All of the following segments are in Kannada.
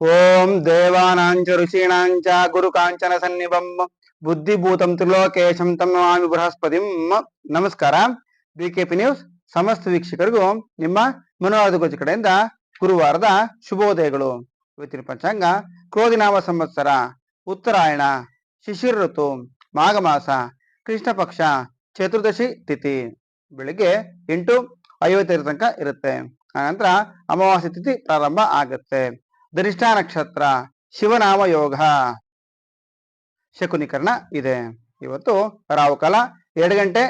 ಓಂ ದೇವಾನಾಂಚ ಋಷೀಣಾಂಚ ಗುರು ಕಾಂಚನ ಸನ್ನಿಭಂ ಬುದ್ಧಿಭೂತಂ ತ್ರಿಲೋಕೇಶಂ ತಂ ನಮಾಮಿ ಬೃಹಸ್ಪತಿಂ ನಮಸ್ಕಾರ ಪಿ ನ್ಯೂಸ್ ಸಮಸ್ತ ವೀಕ್ಷಕರಿಗೂ ನಿಮ್ಮ ಮನೋಹರದ ಗೋಚ ಕಡೆಯಿಂದ ಗುರುವಾರದ ಶುಭೋದಯಗಳು. ಇವತ್ತಿನ ಪಂಚಾಂಗ, ಕ್ರೋಧಿನಾಮ ಸಂವತ್ಸರ, ಉತ್ತರಾಯಣ ಶಿಶಿರ ಋತು ಮಾಘ ಮಾಸ ಕೃಷ್ಣ ಪಕ್ಷ ಚತುರ್ದಶಿ ತಿಥಿ, ಬೆಳಿಗ್ಗೆ ಎಂಟು ಐವತ್ತೈದು ತನಕ ಇರುತ್ತೆ. ಆನಂತರ ಅಮಾವಾಸ್ಯ ತಿಥಿ ಪ್ರಾರಂಭ ಆಗುತ್ತೆ. ಧನಿಷ್ಠ ನಕ್ಷತ್ರ ಶಿವನಾಮ ಯೋಗ ಶಕುನೀಕರಣ ಇದೆ. ಇವತ್ತು ರಾಹುಕಾಲ ಎರಡು ಗಂಟೆ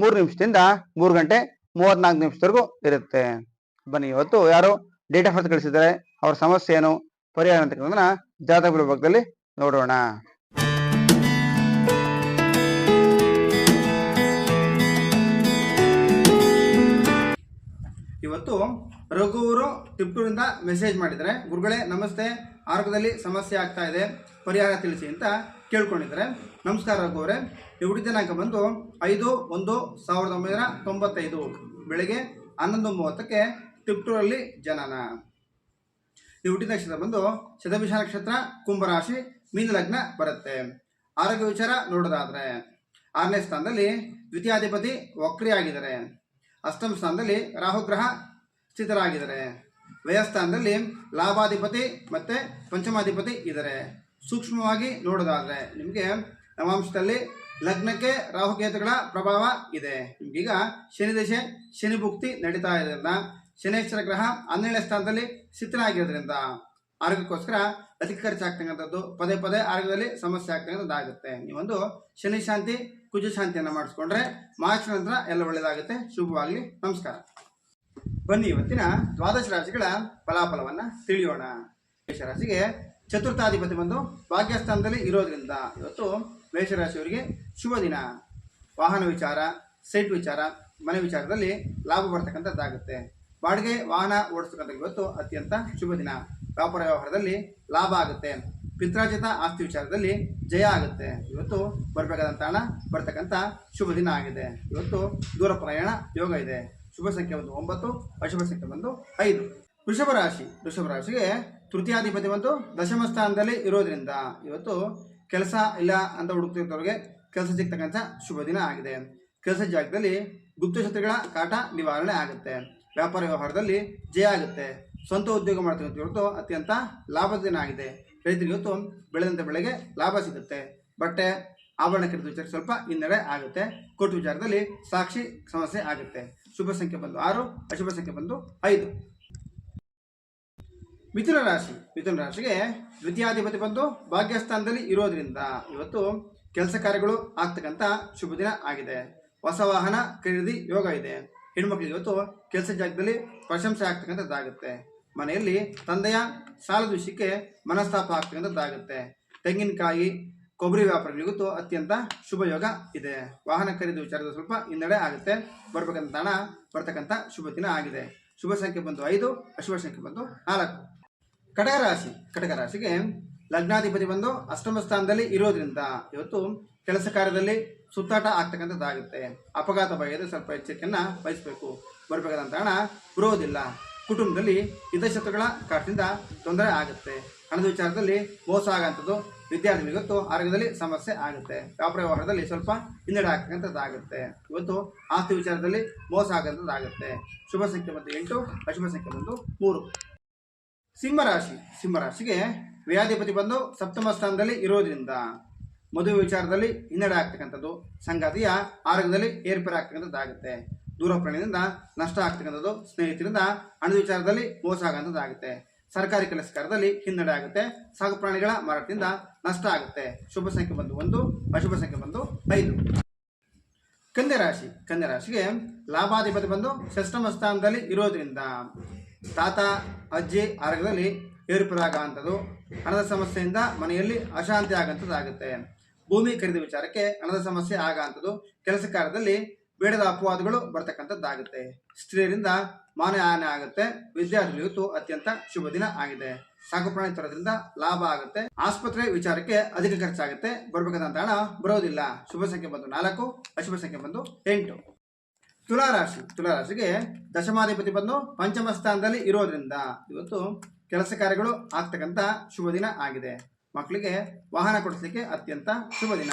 ಮೂರು ನಿಮಿಷದಿಂದ ಮೂರು ಗಂಟೆ ಮೂವತ್ನಾಲ್ಕು ನಿಮಿಷದವರೆಗೂ ಇರುತ್ತೆ. ಬನ್ನಿ, ಇವತ್ತು ಯಾರು ಡೇಟ್ ಆಫ್ ಬರ್ತ್ ಕಳಿಸಿದ್ದಾರೆ, ಅವ್ರ ಸಮಸ್ಯೆ ಏನು, ಪರಿಹಾರ ಅಂತಕ್ಕಂಥದ್ದನ್ನ ಜಾತಕ ವಿಭಾಗದಲ್ಲಿ ನೋಡೋಣ. ಇವತ್ತು ರಘುವರು ಟಿಪ್ಟೂರಿಂದ ಮೆಸೇಜ್ ಮಾಡಿದ್ದಾರೆ. ಗುರುಗಳೇ, ನಮಸ್ತೆ. ಆರೋಗ್ಯದಲ್ಲಿ ಸಮಸ್ಯೆ ಆಗ್ತಾ ಇದೆ. ಪರಿಹಾರ ತಿಳಿಸಿ ಅಂತ ಕೇಳ್ಕೊಂಡಿದ್ದಾರೆ. ನಮಸ್ಕಾರ ರಘು ಅವರೇ. ಇವಡಿ ದಿನಾಂಕ ಬಂದು ಐದು ಒಂದು ಸಾವಿರದ ಒಂಬೈನೂರ ತೊಂಬತ್ತೈದು. ಬೆಳಗ್ಗೆ ಹನ್ನೊಂದು ಮೂವತ್ತಕ್ಕೆ ತಿಪ್ಟೂರಲ್ಲಿ ಜನನ. ಹುಟ್ಟಿದ ನಕ್ಷತ್ರ ಬಂದು ಶತಭಿಷ ನಕ್ಷತ್ರ ಕುಂಭರಾಶಿ ಮೀನ ಲಗ್ನ ಬರುತ್ತೆ. ಆರೋಗ್ಯ ವಿಚಾರ ನೋಡೋದಾದ್ರೆ ಆರನೇ ಸ್ಥಾನದಲ್ಲಿ ದ್ವಿತೀಯಾಧಿಪತಿ ವಕ್ರಿಯಾಗಿದ್ದಾರೆ. ಅಷ್ಟಮ ಸ್ಥಾನದಲ್ಲಿ ರಾಹುಗ್ರಹ ಸ್ಥಿತರಾಗಿದ್ದಾರೆ ವ್ಯಯಸ್ಥಾನದಲ್ಲಿ ಲಾಭಾಧಿಪತಿ ಮತ್ತು ಪಂಚಮಾಧಿಪತಿ ಇದ್ದಾರೆ. ಸೂಕ್ಷ್ಮವಾಗಿ ನೋಡೋದಾದರೆ ನಿಮಗೆ ನವಾಂಶದಲ್ಲಿ ಲಗ್ನಕ್ಕೆ ರಾಹುಕೇತುಗಳ ಪ್ರಭಾವ ಇದೆ. ನಿಮಗೀಗ ಶನಿ ದಶೆ, ಶನಿ ಭುಕ್ತಿ ನಡೀತಾ ಇರೋದ್ರಿಂದ, ಶನೇಶ್ವರ ಗ್ರಹ ಹನ್ನೆರಡನೇ ಸ್ಥಾನದಲ್ಲಿ ಸ್ಥಿತನಾಗಿರೋದ್ರಿಂದ ಆರೋಗ್ಯಕ್ಕೋಸ್ಕರ ಅಧಿಕ ಖರ್ಚಾಗ್ತಕ್ಕಂಥದ್ದು ಪದೇ ಪದೇ ಆರೋಗ್ಯದಲ್ಲಿ ಸಮಸ್ಯೆ ಆಗ್ತಕ್ಕಂಥದ್ದಾಗುತ್ತೆ. ನೀವೊಂದು ಶನಿ ಶಾಂತಿ, ಕುಜ ಶಾಂತಿಯನ್ನು ಮಾಡಿಸ್ಕೊಂಡ್ರೆ ಮಾರ್ಚ್ ನಂತರ ಎಲ್ಲ ಒಳ್ಳೆಯದಾಗುತ್ತೆ ಶುಭವಾಗಲಿ, ನಮಸ್ಕಾರ. ಬನ್ನಿ ಇವತ್ತಿನ ದ್ವಾದಶ ರಾಶಿಗಳ ಫಲಾಫಲವನ್ನ ತಿಳಿಯೋಣ. ಮೇಷರಾಶಿಗೆ ಚತುರ್ಥಾಧಿಪತಿ ಬಂದು ಭಾಗ್ಯಸ್ಥಾನದಲ್ಲಿ ಇರೋದ್ರಿಂದ ಇವತ್ತು ಮೇಷರಾಶಿಯವರಿಗೆ ಶುಭ ದಿನ. ವಾಹನ ವಿಚಾರ, ಸೈಟ್ ವಿಚಾರ, ಮನೆ ವಿಚಾರದಲ್ಲಿ ಲಾಭ ಬರ್ತಕ್ಕಂಥದ್ದಾಗುತ್ತೆ ಬಾಡಿಗೆ, ವಾಹನ ಓಡಿಸ್ತಕ್ಕಂಥ ಇವತ್ತು ಅತ್ಯಂತ ಶುಭ ದಿನ. ವ್ಯಾಪಾರ ವ್ಯವಹಾರದಲ್ಲಿ ಲಾಭ ಆಗುತ್ತೆ. ಪಿತ್ರಾರ್ಜಿತ ಆಸ್ತಿ ವಿಚಾರದಲ್ಲಿ ಜಯ ಆಗುತ್ತೆ. ಇವತ್ತು ಬರಬೇಕಾದಂಥ ಹಣ ಬರ್ತಕ್ಕಂಥ ಶುಭ ದಿನ ಆಗಿದೆ. ಇವತ್ತು ದೂರ ಪ್ರಯಾಣ ಯೋಗ ಇದೆ. ಶುಭ ಸಂಖ್ಯೆ ಒಂದು, ಒಂಬತ್ತು, ಅಶುಭ ಸಂಖ್ಯೆ ಬಂದು ಐದು. ವೃಷಭ ರಾಶಿ, ವೃಷಭ ರಾಶಿಗೆ ತೃತೀಯಾಧಿಪತಿ ಬಂದು ದಶಮ ಸ್ಥಾನದಲ್ಲಿ ಇರೋದ್ರಿಂದ ಇವತ್ತು ಕೆಲಸ ಇಲ್ಲ ಅಂತ ಹುಡುಕ್ತಿರ್ತವ್ರಿಗೆ ಕೆಲಸ ಸಿಗ್ತಕ್ಕಂಥ ಶುಭ ದಿನ ಆಗಿದೆ. ಕೆಲಸ ಜಾಗದಲ್ಲಿ ಗುಪ್ತಶತ್ರುಗಳ ಕಾಟ ನಿವಾರಣೆ ಆಗುತ್ತೆ. ವ್ಯಾಪಾರ ವ್ಯವಹಾರದಲ್ಲಿ ಜಯ ಆಗುತ್ತೆ. ಸ್ವಂತ ಉದ್ಯೋಗ ಮಾಡ್ತಕ್ಕಂಥ ಇವತ್ತು ಅತ್ಯಂತ ಲಾಭದ ದಿನ ಆಗಿದೆ. ರೈತರಿಗೆ ಇವತ್ತು ಬೆಳೆದಂಥ ಬೆಳೆಗೆ ಲಾಭ ಸಿಗುತ್ತೆ. ಬಟ್ಟೆ ಆಭರಣ ಕಡಿತ ವಿಚಾರ ಸ್ವಲ್ಪ ಹಿನ್ನಡೆ ಆಗುತ್ತೆ. ಕೋರ್ಟ್ ವಿಚಾರದಲ್ಲಿ ಸಾಕ್ಷಿ ಸಮಸ್ಯೆ ಆಗುತ್ತೆ. ಶುಭ ಸಂಖ್ಯೆ ಬಂದು ಆರು, ಅಶುಭ ಸಂಖ್ಯೆ ಬಂದು ಐದು. ಮಿಥುನ ರಾಶಿ. ಮಿಥುನ ರಾಶಿಗೆ ದ್ವಿತೀಯಾಧಿಪತಿ ಬಂದು ಭಾಗ್ಯಸ್ಥಾನದಲ್ಲಿ ಇರೋದ್ರಿಂದ ಇವತ್ತು ಕೆಲಸ ಕಾರ್ಯಗಳು ಆಗ್ತಕ್ಕಂಥ ಶುಭ ದಿನ ಆಗಿದೆ. ಹೊಸ ವಾಹನ ಖರೀದಿ ಯೋಗ ಇದೆ. ಹೆಣ್ಮಕ್ಳಿಗೆ ಇವತ್ತು ಕೆಲಸ ಜಾಗದಲ್ಲಿ ಪ್ರಶಂಸೆ ಆಗ್ತಕ್ಕಂಥದ್ದಾಗುತ್ತೆ. ಮನೆಯಲ್ಲಿ ತಂದೆಯ ಸಾಲದ ವಿಷಯಕ್ಕೆ ಮನಸ್ತಾಪ ಆಗ್ತಕ್ಕಂಥದ್ದಾಗುತ್ತೆ. ತೆಂಗಿನಕಾಯಿ ಕೊಬ್ಬರಿ ವ್ಯಾಪಾರಿಗಳಿಗೂ ಅತ್ಯಂತ ಶುಭ ಯೋಗ ಇದೆ. ವಾಹನ ಖರೀದಿ ವಿಚಾರದ ಸ್ವಲ್ಪ ಹಿನ್ನಡೆ ಆಗುತ್ತೆ. ಬರ್ಬೇಕಂತ ಹಣ ಬರ್ತಕ್ಕಂಥ ಶುಭ ದಿನ ಆಗಿದೆ. ಶುಭ ಸಂಖ್ಯೆ ಬಂದು ಐದು, ಅಶುಭ ಸಂಖ್ಯೆ ಬಂದು ನಾಲ್ಕು. ಕಟಕ ರಾಶಿ, ಕಟಕ ರಾಶಿಗೆ ಲಗ್ನಾಧಿಪತಿ ಬಂದು ಅಷ್ಟಮ ಸ್ಥಾನದಲ್ಲಿ ಇರೋದ್ರಿಂದ ಇವತ್ತು ಕೆಲಸ ಕಾರ್ಯದಲ್ಲಿ ಸುತ್ತಾಟ ಆಗ್ತಕ್ಕಂಥದ್ದಾಗುತ್ತೆ. ಅಪಘಾತ ಭಯದ ಸ್ವಲ್ಪ ಎಚ್ಚರಿಕೆಯನ್ನು ವಹಿಸಬೇಕು. ಬರಬೇಕಾದಂಥ ಹಣ ಬರೋದಿಲ್ಲ. ಕುಟುಂಬದಲ್ಲಿ ಹಿತಶತ್ರುಗಳ ಕಾಟದಿಂದ ತೊಂದರೆ ಆಗುತ್ತೆ. ಹಣದ ವಿಚಾರದಲ್ಲಿ ಮೋಸ ಆಗೋಂಥದ್ದು ವಿದ್ಯಾರ್ಥಿಗಳಿಗೆ ಇವತ್ತು ಆರೋಗ್ಯದಲ್ಲಿ ಸಮಸ್ಯೆ ಆಗುತ್ತೆ. ವ್ಯಾಪಾರ ವ್ಯವಹಾರದಲ್ಲಿ ಸ್ವಲ್ಪ ಹಿನ್ನಡೆ ಹಾಕಂಥದ್ದಾಗುತ್ತೆ ಇವತ್ತು ಆಸ್ತಿ ವಿಚಾರದಲ್ಲಿ ಮೋಸ ಆಗಂಥದ್ದಾಗುತ್ತೆ. ಶುಭ ಸಂಖ್ಯೆ ಬಂದು ಎಂಟು, ಅಶುಭ ಸಂಖ್ಯೆ ಬಂದು ಮೂರು. ಸಿಂಹರಾಶಿ ಸಿಂಹರಾಶಿಗೆ ವ್ಯಾಧಿಪತಿ ಬಂದು ಸಪ್ತಮ ಸ್ಥಾನದಲ್ಲಿ ಇರೋದ್ರಿಂದ ಮದುವೆ ವಿಚಾರದಲ್ಲಿ ಹಿನ್ನಡೆ ಆಗ್ತಕ್ಕಂಥದ್ದು. ಸಂಗಾತಿಯ ಆರೋಗ್ಯದಲ್ಲಿ ಏರ್ಪೇರು ಆಗ್ತಕ್ಕಂಥದ್ದಾಗುತ್ತೆ ದೂರ ಪ್ರಾಣಿಯಿಂದ ನಷ್ಟ ಆಗ್ತಕ್ಕಂಥದ್ದು, ಸ್ನೇಹಿತರಿಂದ ಹಣದ ವಿಚಾರದಲ್ಲಿ ಮೋಸ ಆಗೋಂಥದ್ದಾಗುತ್ತೆ ಸರ್ಕಾರಿ ಕೆಲಸ ಕಾರ್ಯದಲ್ಲಿ ಹಿನ್ನಡೆ ಆಗುತ್ತೆ. ಸಾಕು ಪ್ರಾಣಿಗಳ ಮಾರಾಟದಿಂದ ನಷ್ಟ ಆಗುತ್ತೆ. ಶುಭ ಸಂಖ್ಯೆ ಬಂದು ಒಂದು, ಅಶುಭ ಸಂಖ್ಯೆ ಬಂದು ಐದು. ಕನ್ಯಾ ರಾಶಿ. ರಾಶಿಗೆ ಲಾಭಾಧಿಪತಿ ಬಂದು ಷಷ್ಠಮ ಸ್ಥಾನದಲ್ಲಿ ಇರೋದ್ರಿಂದ ತಾತ, ಅಜ್ಜಿ ಆರೋಗ್ಯದಲ್ಲಿ ಏರುಪೇರಾಗುವಂಥದ್ದು ಹಣದ ಸಮಸ್ಯೆಯಿಂದ ಮನೆಯಲ್ಲಿ ಅಶಾಂತಿ ಆಗುವಂಥದ್ದಾಗುತ್ತೆ ಭೂಮಿ ಖರೀದಿ ವಿಚಾರಕ್ಕೆ ಹಣದ ಸಮಸ್ಯೆ ಆಗುವಂಥದ್ದು ಕೆಲಸ ಕಾರ್ಯದಲ್ಲಿ ಬೇಡದ ಅಪವಾದಗಳು ಬರ್ತಕ್ಕಂಥದ್ದಾಗುತ್ತೆ. ಸ್ತ್ರೀಯರಿಂದ ಮಾನ ಹಾನಿ ಆಗುತ್ತೆ ವಿದ್ಯಾರ್ಥಿ ಇವತ್ತು ಅತ್ಯಂತ ಶುಭ ದಿನ ಆಗಿದೆ. ಸಾಕು ಪ್ರಾಣಿ ತರೋದ್ರಿಂದ ಲಾಭ ಆಗುತ್ತೆ. ಆಸ್ಪತ್ರೆ ವಿಚಾರಕ್ಕೆ ಅಧಿಕ ಖರ್ಚಾಗುತ್ತೆ. ಬರ್ಬೇಕಾದಂತ ಹಣ ಬರೋದಿಲ್ಲ. ಶುಭ ಸಂಖ್ಯೆ ಬಂದು ನಾಲ್ಕು, ಅಶುಭ ಸಂಖ್ಯೆ ಬಂದು ಎಂಟು. ತುಲಾರಾಶಿ. ತುಲಾರಾಶಿಗೆ ದಶಮಾಧಿಪತಿ ಬಂದು ಪಂಚಮ ಸ್ಥಾನದಲ್ಲಿ ಇರೋದ್ರಿಂದ ಇವತ್ತು ಕೆಲಸ ಕಾರ್ಯಗಳು ಆಗ್ತಕ್ಕಂಥ ಶುಭ ದಿನ ಆಗಿದೆ. ಮಕ್ಕಳಿಗೆ ವಾಹನ ಕೊಡಿಸಲಿಕ್ಕೆ ಅತ್ಯಂತ ಶುಭ ದಿನ.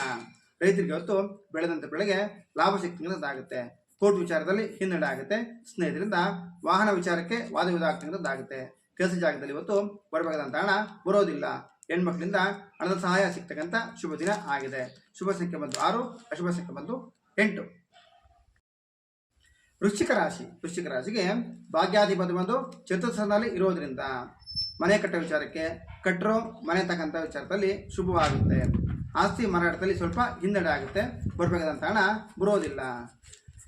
ರೈತರಿಗೆ ಇವತ್ತು ಬೆಳೆದಂಥ ಬೆಳೆಗೆ ಲಾಭ ಸಿಗ್ತಕ್ಕಂಥದ್ದಾಗುತ್ತೆ ಕೋರ್ಟ್ ವಿಚಾರದಲ್ಲಿ ಹಿನ್ನಡೆ ಆಗುತ್ತೆ. ಸ್ನೇಹಿತರಿಂದ ವಾಹನ ವಿಚಾರಕ್ಕೆ ವಾದ ವಿವಾದ ಆಗ್ತಕ್ಕಂಥದ್ದಾಗುತ್ತೆ ಕೆಲಸ ಜಾಗದಲ್ಲಿ ಇವತ್ತು ಬರಬೇಕಾದಂಥ ಹಣ ಬರೋದಿಲ್ಲ. ಹೆಣ್ಮಕ್ಳಿಂದ ಹಣದ ಸಹಾಯ ಸಿಗ್ತಕ್ಕಂಥ ಶುಭ ದಿನ ಆಗಿದೆ. ಶುಭ ಸಂಖ್ಯೆ ಬಂದು ಆರು, ಅಶುಭ ಸಂಖ್ಯೆ ಬಂದು ಎಂಟು. ವೃಶ್ಚಿಕ ರಾಶಿ. ವೃಶ್ಚಿಕ ರಾಶಿಗೆ ಭಾಗ್ಯಾಧಿಪತಿ ಬಂದು ಚತುರ್ಥದಲ್ಲಿ ಇರೋದ್ರಿಂದ ಮನೆ ಕಟ್ಟೋ ವಿಚಾರಕ್ಕೆ ಕಟ್ಟರು ಮನೆ ತಕ್ಕಂಥ ವಿಚಾರದಲ್ಲಿ ಶುಭವಾಗುತ್ತೆ. ಆಸ್ತಿ ಮಾರಾಟದಲ್ಲಿ ಸ್ವಲ್ಪ ಹಿನ್ನಡೆ ಆಗುತ್ತೆ. ಬರಬೇಕಾದಂಥ ಹಣ ಬರೋದಿಲ್ಲ.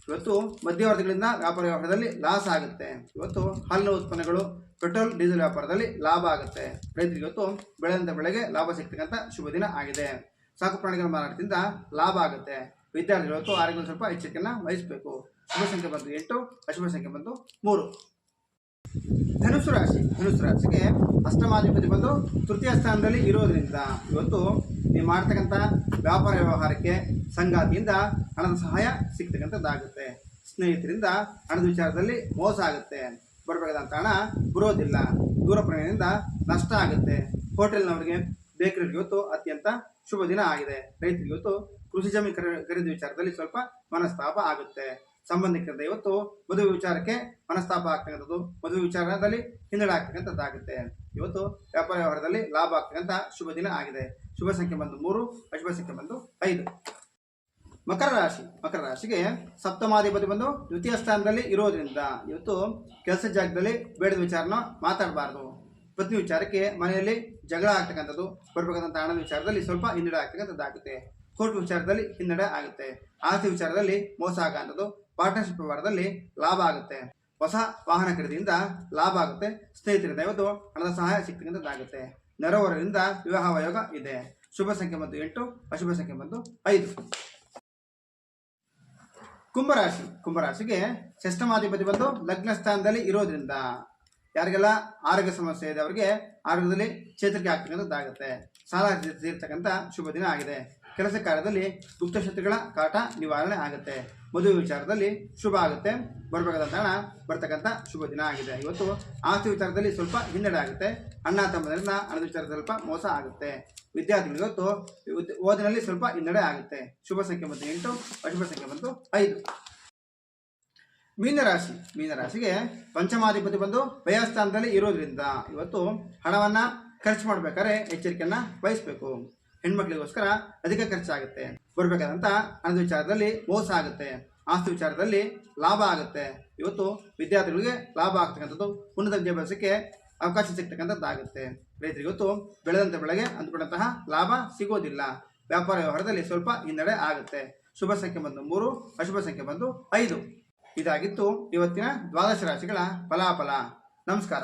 ಇವತ್ತು ಮಧ್ಯವರ್ತಿಗಳಿಂದ ವ್ಯಾಪಾರ ವ್ಯವಹಾರದಲ್ಲಿ ಲಾಸ್ ಆಗುತ್ತೆ. ಇವತ್ತು ಹಾಲಿನ ಉತ್ಪನ್ನಗಳು, ಪೆಟ್ರೋಲ್, ಡೀಸೆಲ್ ವ್ಯಾಪಾರದಲ್ಲಿ ಲಾಭ ಆಗುತ್ತೆ. ರೈತರಿಗೆ ಇವತ್ತು ಬೆಳೆದಂಥ ಬೆಳೆಗೆ ಲಾಭ ಸಿಗ್ತಕ್ಕಂಥ ಶುಭ ದಿನ ಆಗಿದೆ. ಸಾಕು ಪ್ರಾಣಿಗಳ ಮಾರಾಟದಿಂದ ಲಾಭ ಆಗುತ್ತೆ. ವಿದ್ಯಾರ್ಥಿಗಳು ಇವತ್ತು ಆರೋಗ್ಯ ಸ್ವಲ್ಪ ಎಚ್ಚರಿಕೆಯನ್ನು ವಹಿಸಬೇಕು. ಶುಭ ಸಂಖ್ಯೆ ಬಂದು ಎಂಟು, ಅಶುಭ ಸಂಖ್ಯೆ ಬಂದು ಮೂರು. ಧನುಸ್ಸು ರಾಶಿ. ಧನುಸು ರಾಶಿಗೆ ಅಷ್ಟಮಾಧಿಪತಿ ಬಂದು ತೃತೀಯ ಸ್ಥಾನದಲ್ಲಿ ಇರೋದ್ರಿಂದ ಇವತ್ತು ನೀವು ಮಾಡ್ತಕ್ಕಂಥ ವ್ಯಾಪಾರ ವ್ಯವಹಾರಕ್ಕೆ ಸಂಗಾತಿಯಿಂದ ಹಣದ ಸಹಾಯ ಸಿಗ್ತಕ್ಕಂಥದ್ದಾಗುತ್ತೆ. ಸ್ನೇಹಿತರಿಂದ ಹಣದ ವಿಚಾರದಲ್ಲಿ ಮೋಸ ಆಗುತ್ತೆ. ಬರಬೇಕಾದಂಥ ಹಣ ಬರೋದಿಲ್ಲ. ದೂರ ಪ್ರಯಾಣದಿಂದ ನಷ್ಟ ಆಗುತ್ತೆ. ಹೋಟೆಲ್ನವರಿಗೆ, ಬೇಕರಿಗೆ ಇವತ್ತು ಅತ್ಯಂತ ಶುಭ ದಿನ ಆಗಿದೆ. ರೈತರಿಗೆ ಇವತ್ತು ಕೃಷಿ ಜಮೀನು ಖರೀ- ಖರೀದಿ ವಿಚಾರದಲ್ಲಿ ಸ್ವಲ್ಪ ಮನಸ್ತಾಪ ಆಗುತ್ತೆ. ಸಂಬಂಧಿಕರಿಂದ ಇವತ್ತು ಮದುವೆ ವಿಚಾರಕ್ಕೆ ಮನಸ್ತಾಪ ಆಗ್ತಕ್ಕಂಥದ್ದು, ಮದುವೆ ವಿಚಾರದಲ್ಲಿ ಹಿನ್ನಡೆ ಇವತ್ತು ವ್ಯಾಪಾರ ವ್ಯವಹಾರದಲ್ಲಿ ಲಾಭ ಆಗ್ತಕ್ಕಂಥ ಶುಭ ದಿನ ಆಗಿದೆ. ಶುಭ ಸಂಖ್ಯೆ ಬಂದು ಮೂರು, ಅಶುಭ ಸಂಖ್ಯೆ ಬಂದು ಐದು. ಮಕರ ರಾಶಿ. ಮಕರ ರಾಶಿಗೆ ಸಪ್ತಮಾಧಿಪತಿ ಬಂದು ದ್ವಿತೀಯ ಸ್ಥಾನದಲ್ಲಿ ಇರೋದ್ರಿಂದ ಇವತ್ತು ಕೆಲಸ ಜಾಗದಲ್ಲಿ ಬೇಡದ ವಿಚಾರನ ಮಾತಾಡಬಾರ್ದು. ಪತ್ನಿ ವಿಚಾರಕ್ಕೆ ಮನೆಯಲ್ಲಿ ಜಗಳ ಆಗ್ತಕ್ಕಂಥದ್ದು, ಬರಬೇಕಾದಂಥ ಹಣದ ವಿಚಾರದಲ್ಲಿ ಸ್ವಲ್ಪ ಹಿನ್ನಡೆ ಆಗ್ತಕ್ಕಂಥದ್ದಾಗುತ್ತೆ. ಕೋರ್ಟ್ ವಿಚಾರದಲ್ಲಿ ಹಿನ್ನಡೆ ಆಗುತ್ತೆ. ಆಸ್ತಿ ವಿಚಾರದಲ್ಲಿ ಮೋಸ ಆಗೋಂಥದ್ದು ಪಾರ್ಟ್ನರ್ಶಿಪ್ ವ್ಯವಹಾರದಲ್ಲಿ ಲಾಭ ಆಗುತ್ತೆ. ಹೊಸ ವಾಹನ ಖರೀದಿಯಿಂದ ಲಾಭ ಆಗುತ್ತೆ. ಸ್ನೇಹಿತರಿಂದ ಇವತ್ತು ಹಣದ ಸಹಾಯ ಸಿಗ್ತಕ್ಕಂಥದ್ದಾಗುತ್ತೆ ನೆರವರಿಂದ ವಿವಾಹ ಯೋಗ ಇದೆ. ಶುಭ ಸಂಖ್ಯೆ ಬಂದು ಎಂಟು, ಅಶುಭ ಸಂಖ್ಯೆ ಬಂದು ಐದು. ಕುಂಭರಾಶಿ. ಕುಂಭರಾಶಿಗೆ ಷಷ್ಠಮಾಧಿಪತಿ ಬಂದು ಲಗ್ನ ಸ್ಥಾನದಲ್ಲಿ ಇರೋದ್ರಿಂದ ಯಾರಿಗೆಲ್ಲ ಆರೋಗ್ಯ ಸಮಸ್ಯೆ ಇದೆ, ಅವರಿಗೆ ಆರೋಗ್ಯದಲ್ಲಿ ಚೇತರಿಕೆ ಆಗ್ತಕ್ಕಂಥದ್ದಾಗುತ್ತೆ. ಸಾಲ ತೀರ್- ತೀರ್ತಕ್ಕಂಥ ಶುಭ ದಿನ ಆಗಿದೆ. ಕೆಲಸ ಕಾರ್ಯದಲ್ಲಿ ಗುಪ್ತಶತ್ರುಗಳ ಕಾಟ ನಿವಾರಣೆ ಆಗುತ್ತೆ. ಮದುವೆ ವಿಚಾರದಲ್ಲಿ ಶುಭ ಆಗುತ್ತೆ. ಬರಬೇಕಾದ ಹಣ, ಬರ್ತಕ್ಕಂಥ ಶುಭ ದಿನ ಆಗಿದೆ. ಇವತ್ತು ಆಸ್ತಿ ವಿಚಾರದಲ್ಲಿ ಸ್ವಲ್ಪ ಹಿನ್ನಡೆ ಆಗುತ್ತೆ. ಅಣ್ಣ ತಮ್ಮದರಿಂದ ಹಣದ ವಿಚಾರದಲ್ಲಿ ಸ್ವಲ್ಪ ಮೋಸ ಆಗುತ್ತೆ. ವಿದ್ಯಾರ್ಥಿಗಳು ಇವತ್ತು ಓದಿನಲ್ಲಿ ಸ್ವಲ್ಪ ಹಿನ್ನಡೆ ಆಗುತ್ತೆ. ಶುಭ ಸಂಖ್ಯೆ ಬಂದು ಎಂಟು, ಅಶುಭ ಸಂಖ್ಯೆ ಬಂದು ಐದು. ಮೀನರಾಶಿ. ಮೀನರಾಶಿಗೆ ಪಂಚಮಾಧಿಪತಿ ಬಂದು ವ್ಯಯಸ್ಥಾನದಲ್ಲಿ ಇರೋದ್ರಿಂದ ಇವತ್ತು ಹಣವನ್ನ ಖರ್ಚು ಮಾಡಬೇಕಾದ್ರೆ ಎಚ್ಚರಿಕೆಯನ್ನು ವಹಿಸಬೇಕು. ಹೆಣ್ಮಕ್ಳಿಗೋಸ್ಕರ ಅಧಿಕ ಖರ್ಚಾಗುತ್ತೆ. ಬರಬೇಕಾದಂಥ ಹಣದ ವಿಚಾರದಲ್ಲಿ ಮೋಸ ಆಗುತ್ತೆ. ಆಸ್ತಿ ವಿಚಾರದಲ್ಲಿ ಲಾಭ ಆಗುತ್ತೆ. ಇವತ್ತು ವಿದ್ಯಾರ್ಥಿಗಳಿಗೆ ಲಾಭ ಆಗ್ತಕ್ಕಂಥದ್ದು ಉನ್ನತ ವಿದ್ಯಾಭ್ಯಾಸಕ್ಕೆ ಅವಕಾಶ ಸಿಗ್ತಕ್ಕಂಥದ್ದಾಗುತ್ತೆ. ರೈತರಿಗೆ ಇವತ್ತು ಬೆಳೆದಂಥ ಬೆಳೆಗೆ ಅಂದ್ಕೊಂಡಂತಹ ಲಾಭ ಸಿಗೋದಿಲ್ಲ. ವ್ಯಾಪಾರ ವ್ಯವಹಾರದಲ್ಲಿ ಸ್ವಲ್ಪ ಹಿನ್ನಡೆ ಆಗುತ್ತೆ. ಶುಭ ಸಂಖ್ಯೆ ಬಂದು ಮೂರು, ಅಶುಭ ಸಂಖ್ಯೆ ಬಂದು ಐದು. ಇದಾಗಿತ್ತು ಇವತ್ತಿನ ದ್ವಾದಶ ರಾಶಿಗಳ ಫಲಾಫಲ. ನಮಸ್ಕಾರ.